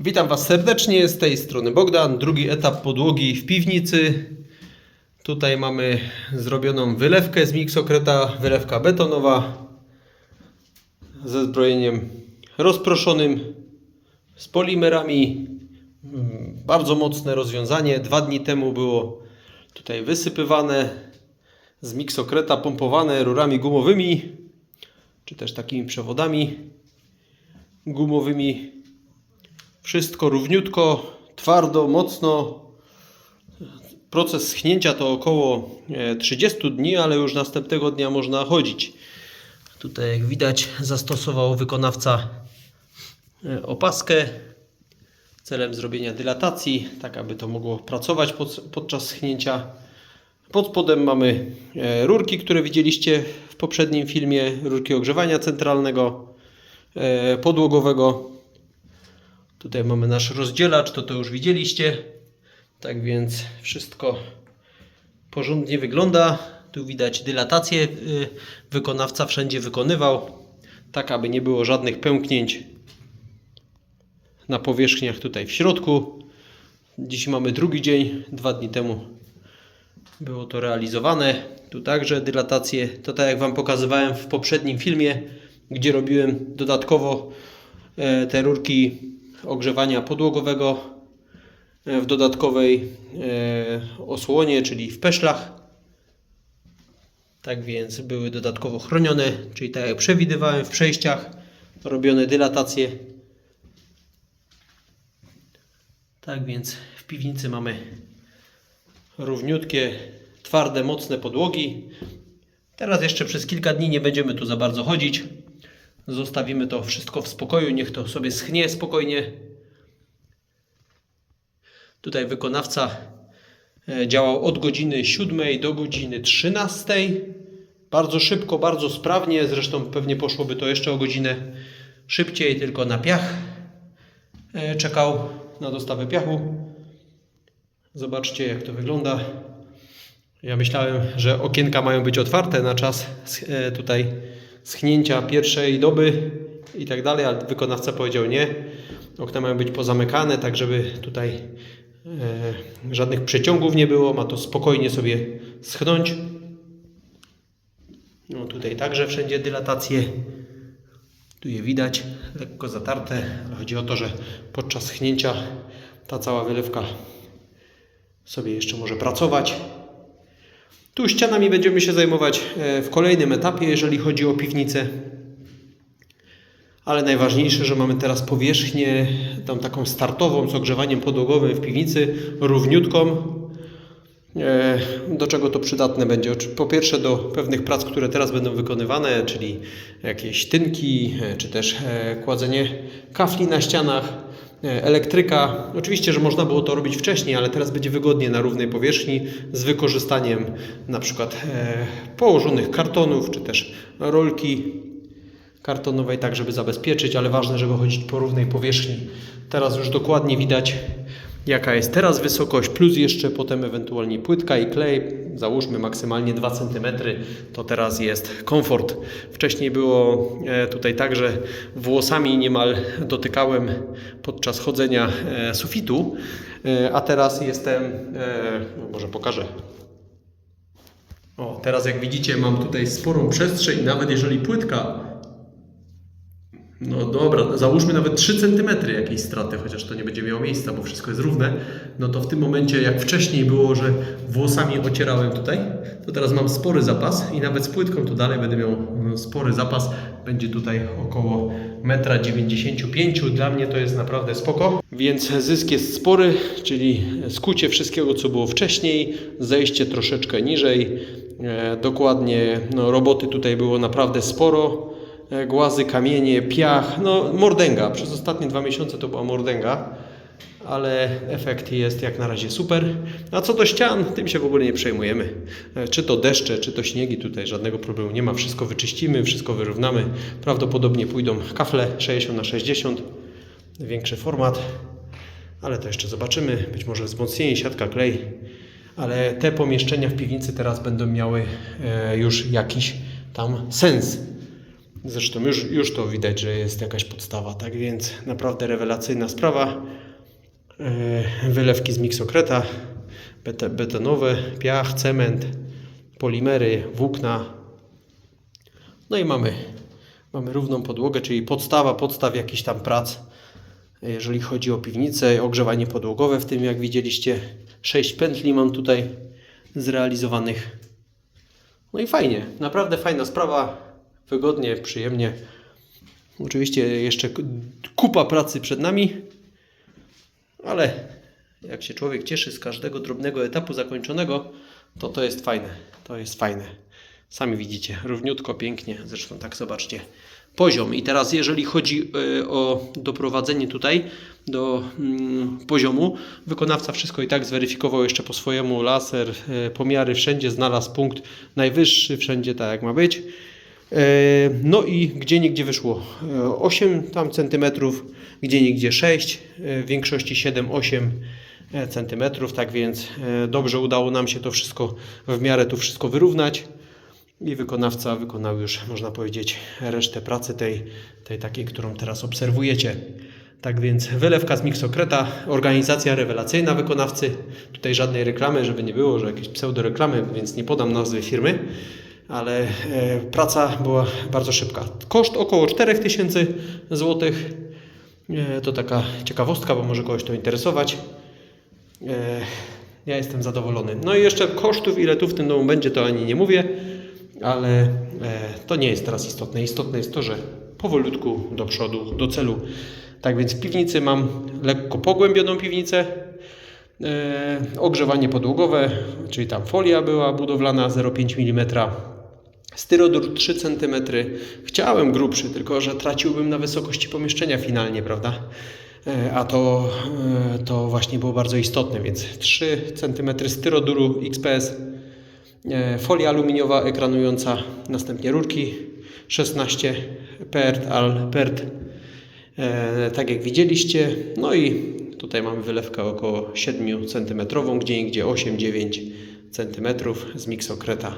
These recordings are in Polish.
Witam Was serdecznie, z tej strony Bogdan. Drugi etap podłogi w piwnicy. Tutaj mamy zrobioną wylewkę z miksokreta, wylewka betonowa ze zbrojeniem rozproszonym, z polimerami. Bardzo mocne rozwiązanie. Dwa dni temu było tutaj wysypywane z miksokreta, pompowane rurami gumowymi, czy też takimi przewodami gumowymi wszystko równiutko, twardo, mocno. Proces schnięcia to około e, 30 dni, ale już następnego dnia można chodzić. Tutaj jak widać zastosował wykonawca e, opaskę celem zrobienia dylatacji, tak aby to mogło pracować pod, podczas schnięcia. Pod spodem mamy e, rurki, które widzieliście w poprzednim filmie, rurki ogrzewania centralnego, e, podłogowego. Tutaj mamy nasz rozdzielacz, to to już widzieliście. Tak więc wszystko porządnie wygląda. Tu widać dylatację. y, Wykonawca wszędzie wykonywał, tak aby nie było żadnych pęknięć na powierzchniach tutaj w środku. Dziś mamy drugi dzień, dwa dni temu było to realizowane. Tu także dylatację, to tak jak Wam pokazywałem w poprzednim filmie, gdzie robiłem dodatkowo e, te rurki ogrzewania podłogowego e, w dodatkowej e, osłonie, czyli w peszlach. Tak więc były dodatkowo chronione, czyli tak jak przewidywałem w przejściach, robione dylatacje. Tak więc w piwnicy mamy równiutkie, twarde, mocne podłogi. Teraz jeszcze przez kilka dni nie będziemy tu za bardzo chodzić. Zostawimy to wszystko w spokoju, niech to sobie schnie spokojnie. Tutaj wykonawca e, działał od godziny 7 do godziny 13. Bardzo szybko, bardzo sprawnie. Zresztą pewnie poszłoby to jeszcze o godzinę szybciej, tylko na piach e, czekał na dostawę piachu. Zobaczcie, jak to wygląda. Ja myślałem, że okienka mają być otwarte na czas e, tutaj schnięcia pierwszej doby i tak dalej, ale wykonawca powiedział nie. Okna mają być pozamykane, tak żeby tutaj e, żadnych przeciągów nie było. Ma to spokojnie sobie schnąć. No tutaj także wszędzie dylatacje. Tu je widać, lekko zatarte, chodzi o to, że podczas schnięcia ta cała wylewka sobie jeszcze może pracować. Tu ścianami będziemy się zajmować e, w kolejnym etapie, jeżeli chodzi o piwnicę. Ale najważniejsze, że mamy teraz powierzchnię tą taką startową z ogrzewaniem podłogowym w piwnicy, równiutką. E, Do czego to przydatne będzie? Po pierwsze do pewnych prac, które teraz będą wykonywane, czyli jakieś tynki, e, czy też kładzenie kafli na ścianach, elektryka. Oczywiście, że można było to robić wcześniej, ale teraz będzie wygodnie na równej powierzchni z wykorzystaniem na przykład e, położonych kartonów, czy też rolki kartonowej, tak żeby zabezpieczyć, ale ważne, żeby chodzić po równej powierzchni. Teraz już dokładnie widać, jaka jest teraz wysokość, plus jeszcze potem ewentualnie płytka i klej. Załóżmy maksymalnie 2 cm, to teraz jest komfort. Wcześniej było e, tutaj tak, że włosami niemal dotykałem podczas chodzenia e, sufitu, e, a teraz jestem, może pokażę, o, teraz jak widzicie mam tutaj sporą przestrzeń, nawet jeżeli płytka no dobra, załóżmy nawet 3 cm jakiejś straty, chociaż to nie będzie miało miejsca, bo wszystko jest równe. No to w tym momencie, jak wcześniej było, że włosami ocierałem tutaj, to teraz mam spory zapas i nawet z płytką to dalej będę miał no, spory zapas. Będzie tutaj około 1,95 m. Dla mnie to jest naprawdę spoko. Więc zysk jest spory, czyli skucie wszystkiego, co było wcześniej, zejście troszeczkę niżej. E, dokładnie, no, roboty tutaj było naprawdę sporo głazy, kamienie, piach, no mordęga. Przez ostatnie dwa miesiące to była mordęga, ale efekt jest jak na razie super. A co do ścian, tym się w ogóle nie przejmujemy. E, Czy to deszcze, czy to śniegi, tutaj żadnego problemu nie ma. Wszystko wyczyścimy, wszystko wyrównamy. Prawdopodobnie pójdą kafle 60 na 60 większy format, ale to jeszcze zobaczymy. Być może wzmocnienie, siatka, klej. Ale te pomieszczenia w piwnicy teraz będą miały e, już jakiś tam sens. Zresztą już, już to widać, że jest jakaś podstawa, tak więc naprawdę rewelacyjna sprawa. E, Wylewki z miksokreta, betonowe, piach, cement, polimery, włókna. No i mamy, mamy równą podłogę, czyli podstawa podstaw jakichś tam prac. Jeżeli chodzi o piwnicę, ogrzewanie podłogowe, w tym jak widzieliście 6 pętli mam tutaj zrealizowanych. No i fajnie, naprawdę fajna sprawa, wygodnie, przyjemnie. Oczywiście jeszcze kupa pracy przed nami, ale jak się człowiek cieszy z każdego drobnego etapu zakończonego, to to jest fajne. To jest fajne. Sami widzicie, równiutko, pięknie. Zresztą tak zobaczcie. Poziom. I teraz jeżeli chodzi y, o doprowadzenie tutaj do mm, poziomu, wykonawca wszystko i tak zweryfikował jeszcze po swojemu laser, y, pomiary wszędzie, znalazł punkt najwyższy, wszędzie tak jak ma być. E, No i gdzie nigdzie wyszło e, 8 tam centymetrów, gdzie nigdzie 6, e, w większości 7-8 e, centymetrów, tak więc e, dobrze udało nam się to wszystko w miarę tu wszystko wyrównać i wykonawca wykonał już, można powiedzieć, resztę pracy tej, tej takiej, którą teraz obserwujecie. Tak więc wylewka z miksokreta, organizacja rewelacyjna wykonawcy. Tutaj żadnej reklamy, żeby nie było, że jakieś pseudoreklamy, więc nie podam nazwy firmy, ale e, praca była bardzo szybka. Koszt około 4000 zł. E, to taka ciekawostka, bo może kogoś to interesować. E, ja jestem zadowolony. No i jeszcze kosztów, ile tu w tym domu będzie, to ani nie mówię, ale to nie jest teraz istotne. Istotne jest to, że powolutku do przodu, do celu. Tak więc w piwnicy mam lekko pogłębioną piwnicę, ogrzewanie podłogowe, czyli tam folia była budowlana 0,5 mm, styrodur 3 cm. Chciałem grubszy, tylko że traciłbym na wysokości pomieszczenia finalnie, prawda? E, A to, e, to właśnie było bardzo istotne, więc 3 cm styroduru XPS, e, folia aluminiowa ekranująca, następnie rurki 16 PERT, AL PERT, tak jak widzieliście. No i tutaj mamy wylewkę około 7 cm, gdzie indziej 8-9 cm z miksokreta.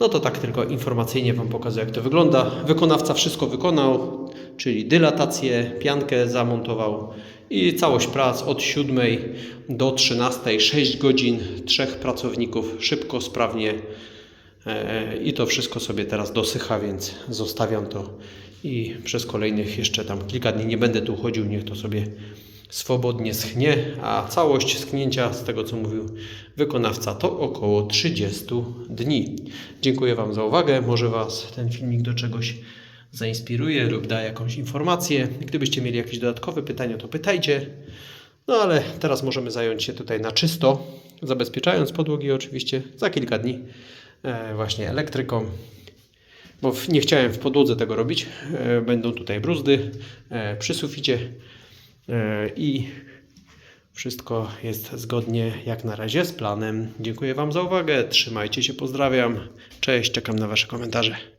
No to tak tylko informacyjnie Wam pokazuję, jak to wygląda. Wykonawca wszystko wykonał, czyli dylatację, piankę zamontował i całość prac od 7 do 13, 6 godzin, trzech pracowników, szybko, sprawnie. E, I to wszystko sobie teraz dosycha, więc zostawiam to i przez kolejnych jeszcze tam kilka dni nie będę tu chodził, niech to sobie swobodnie schnie, a całość schnięcia, z tego co mówił wykonawca, to około 30 dni. Dziękuję Wam za uwagę. Może Was ten filmik do czegoś zainspiruje lub da jakąś informację. Gdybyście mieli jakieś dodatkowe pytania, to pytajcie. No ale teraz możemy zająć się tutaj na czysto, zabezpieczając podłogi oczywiście za kilka dni e, właśnie elektryką. Bo nie chciałem w podłodze tego robić. E, Będą tutaj bruzdy e, przy suficie i wszystko jest zgodnie jak na razie z planem. Dziękuję Wam za uwagę. Trzymajcie się, pozdrawiam. Cześć, czekam na Wasze komentarze.